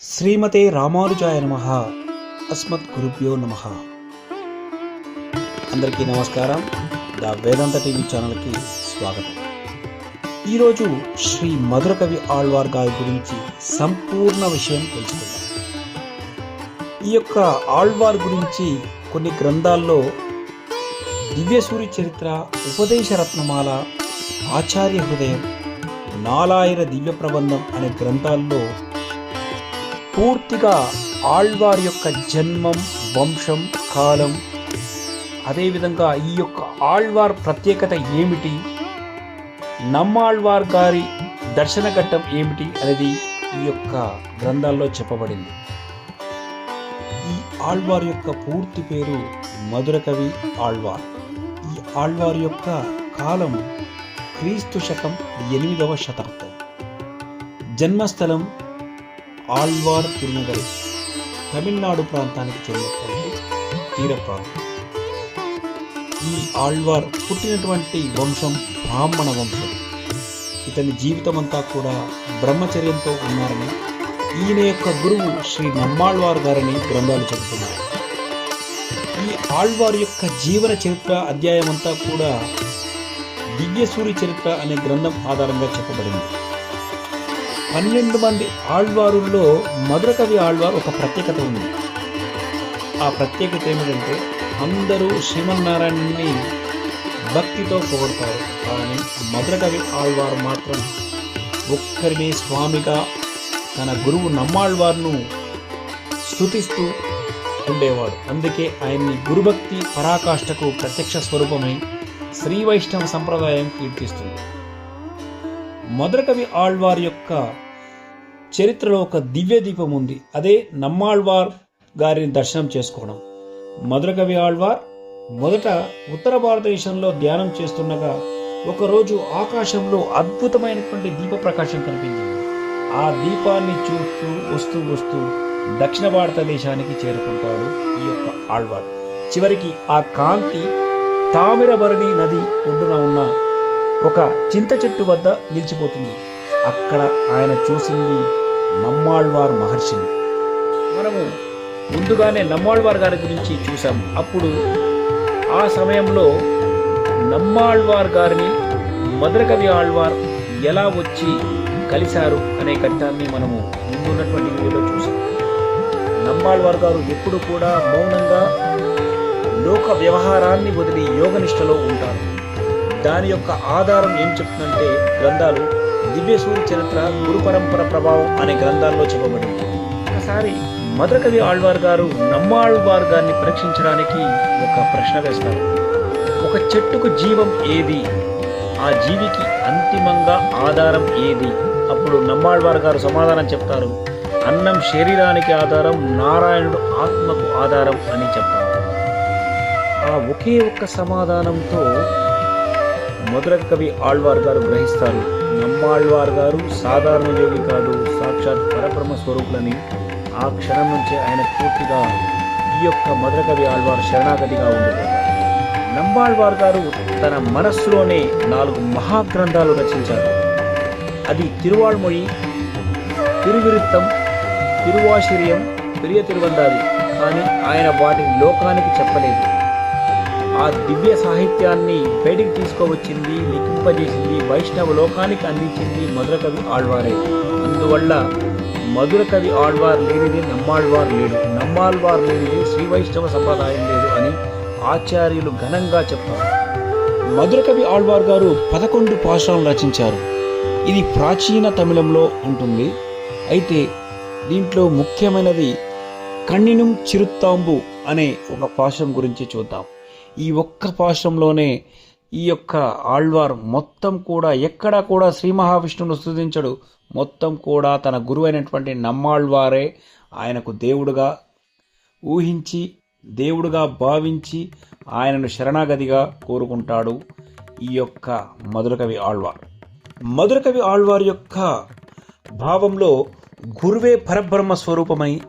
శ్రీమతే రామానుజాయ నమ. అస్మత్ గురుభ్యో నమ. అందరికీ నమస్కారం. ద వేదాంత టీవీ ఛానల్కి స్వాగతం. ఈరోజు శ్రీ మధురకవి ఆళ్వార్ గారి గురించి సంపూర్ణ విషయం తెలుసుకుందాం. ఈ యొక్క ఆళ్వార్ గురించి కొన్ని గ్రంథాల్లో దివ్యసూరి చరిత్ర ఉపదేశ రత్నమాల ఆచార్య హృదయం నాలాయిర దివ్య ప్రబంధం అనే గ్రంథాల్లో పూర్తిగా ఆళ్వార్ యొక్క జన్మం వంశం కాలం అదేవిధంగా ఈ యొక్క ఆళ్వార్ ప్రత్యేకత ఏమిటి? నమ్మాళ్వార్ గారి దర్శన ఘట్టం ఏమిటి అనేది ఈ యొక్క గ్రంథాల్లో చెప్పబడింది. ఈ ఆళ్వార్ యొక్క పూర్తి పేరు మధురకవి ఆళ్వార్. ఈ ఆళ్వార్ యొక్క కాలం క్రీస్తు శకం ఎనిమిదవ శతాబ్దం. జన్మస్థలం ఆళ్వార్ తిరునగర్ తమిళనాడు ప్రాంతానికి చెందినటువంటి తీర ప్రాంతం. ఈ ఆళ్వార్ పుట్టినటువంటి వంశం బ్రాహ్మణ వంశం. ఇతని జీవితం అంతా కూడా బ్రహ్మచర్యంతో ఉన్నారని ఈయన యొక్క గురువు శ్రీ నమ్మాళ్వార్ గారని గ్రంథాలు చెబుతున్నారు ఈ ఆళ్వార్ యొక్క జీవన చరిత్ర అధ్యాయం అంతా కూడా దివ్యసూరి చరిత్ర అనే గ్రంథం ఆధారంగా చెప్పబడింది. పన్నెండు మంది ఆళ్వారుల్లో మధురకవి ఆళ్వార్ ఒక ప్రత్యేకత ఉంది. ఆ ప్రత్యేకత ఏమిటంటే అందరూ శ్రీమన్నారాయణని భక్తితో పొగడతారు. కానీ మధురకవి ఆళ్వారు మాత్రం ఒక్కరిని స్వామిగా తన గురువు నమ్మాళ్వార్ను స్థుతిస్తూ ఉండేవాడు. అందుకే ఆయన్ని గురుభక్తి పరాకాష్ఠకు ప్రత్యక్ష స్వరూపమై శ్రీ వైష్ణవ సంప్రదాయం కీర్తిస్తుంది. మధురకవి ఆళ్వార్ యొక్క చరిత్రలో ఒక దివ్య దీపం ఉంది. అదే నమ్మాళ్వార్ గారిని దర్శనం చేసుకోవడం. మధురకవి ఆళ్వార్ మొదట ఉత్తర భారతదేశంలో ధ్యానం చేస్తుండగా ఒకరోజు ఆకాశంలో అద్భుతమైనటువంటి దీప ప్రకాశం కనిపించింది. ఆ దీపాన్ని చూస్తూ వస్తూ వస్తూ దక్షిణ భారతదేశానికి చేరుకుంటాడు ఈ యొక్క ఆళ్వార్. చివరికి ఆ కాంతి తామిరబరణి నది ఒడ్డున ఉన్న ఒక చింత చెట్టు వద్ద నిలిచిపోతుంది. అక్కడ ఆయన చూసింది నమ్మాళ్వార్ మహర్షిని మనము ముందుగానే నమ్మాళ్వార్ గారి గురించి చూసాము అప్పుడు ఆ సమయంలో నమ్మాళ్వార్ గారిని మధురకవి ఆళ్వార్ ఎలా వచ్చి కలిశారు అనే ఘట్టాన్ని మనము ముందున్నటువంటి వీడియోలో చూసాం నమ్మాళ్వార్ గారు ఎప్పుడు కూడా మౌనంగా లోక వ్యవహారాన్ని వదిలి యోగనిష్టలో ఉంటారు. దాని యొక్క ఆధారం ఏం చెప్తుందంటే గ్రంథాలు దివ్యసూరి చరిత్ర గురు పరంపర ప్రభావం అనే గ్రంథాల్లో చెప్పబడింది. ఒకసారి మధురకవి ఆళ్వార్ గారు నమ్మాళ్వార్ గారిని పరీక్షించడానికి ఒక ప్రశ్న వేస్తారు. ఒక చెట్టుకు జీవం ఏది? ఆ జీవికి అంతిమంగా ఆధారం ఏది? అప్పుడు నమ్మాళ్వార్ గారు సమాధానం చెప్తారు. అన్నం శరీరానికి ఆధారం నారాయణుడు ఆత్మకు ఆధారం అని చెప్తారు. ఆ ఒకే ఒక్క సమాధానంతో మధుర కవి ఆళ్వార్ గారు గ్రహిస్తారు. నమ్మాళ్వార్ గారు సాధారణ యోగి కాదు సాక్షాత్ పరబ్రహ్మ స్వరూపులని. ఆ క్షణం నుంచే ఆయన పూర్తిగా ఈ యొక్క మధురకవి ఆళ్వారు ఆళ్వార్ శరణాగతిగా ఉండేవారు నమ్మాళ్వార్ గారు తన మనస్సులోనే నాలుగు మహాగ్రంథాలు రచించారు. అది తిరువాళ్మొഴി తిరువిరుత్తం తిరువాశిర్యం పెరియ తిరువందాది కానీ ఆయన వాటిని లోకానికి చెప్పలేదు. ఆ దివ్య సాహిత్యాన్ని బయటికి తీసుకువచ్చింది లిఖింపజేసింది వైష్ణవ లోకానికి అందించింది మధురకవి ఆళ్వారే. అందువల్ల మధురకవి ఆళ్వార్ లేనిది నమ్మాళ్వార్ లేడు. నమ్మాళ్వార్ లేనిది శ్రీ వైష్ణవ సంప్రదాయం లేదు అని ఆచార్యులు ఘనంగా చెప్పారు మధురకవి ఆళ్వార్ గారు పదకొండు పాశాలను రచించారు. ఇది ప్రాచీన తమిళంలో ఉంటుంది. అయితే దీంట్లో ముఖ్యమైనది కన్నినం చిరుత్తాంబు అనే ఒక పాశం గురించి చూద్దాం. ఈ ఒక్క పాశంలోనే ఈ యొక్క ఆళ్వార్ మొత్తం కూడా ఎక్కడా కూడా శ్రీ మహావిష్ణువును స్థుతించడు మొత్తం కూడా తన గురువైనటువంటి నమ్మాళ్వారే ఆయనకు దేవుడుగా ఊహించి దేవుడుగా భావించి ఆయనను శరణాగతిగా కోరుకుంటాడు ఈ యొక్క మధురకవి ఆళ్వార్. మధురకవి ఆళ్వార్ యొక్క భావంలో గురువే పరబ్రహ్మ స్వరూపమై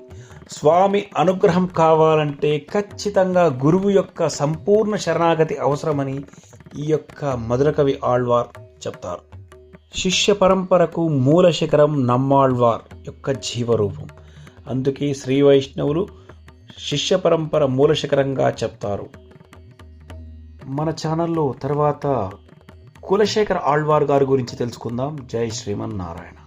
స్వామి అనుగ్రహం కావాలంటే ఖచ్చితంగా గురువు యొక్క సంపూర్ణ శరణాగతి అవసరమని ఈ యొక్క మధురకవి ఆళ్వార్ చెప్తారు. శిష్య పరంపరకు మూల శిఖరం నమ్మాళ్వార్ యొక్క జీవరూపం. అందుకే శ్రీ వైష్ణవులు శిష్య పరంపర మూలశిఖరంగా చెప్తారు. మన ఛానల్లో తర్వాత కులశేఖర్ ఆళ్వార్ గారి గురించి తెలుసుకుందాం. జై శ్రీమన్నారాయణ.